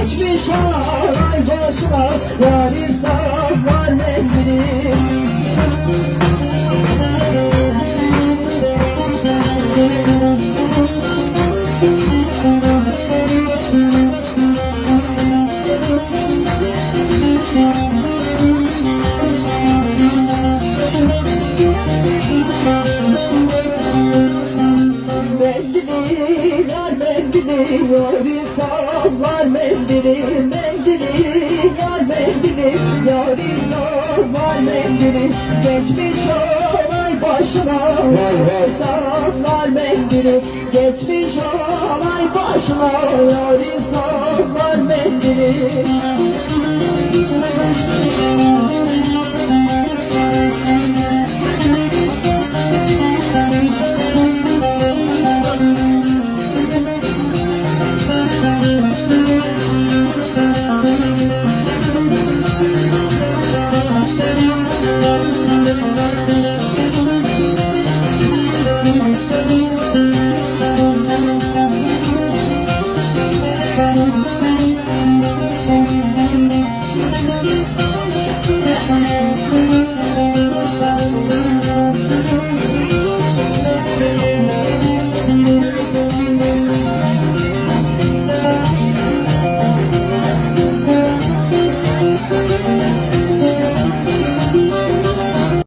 Geçmiş olay boşver Yarim Mendili yar mendili Yari sallar mendili Mendili yar mendili Yari sallar mendili. Geçmiş olay başına Yari sallar mendili. Geçmiş olay başına Yari sallar mendili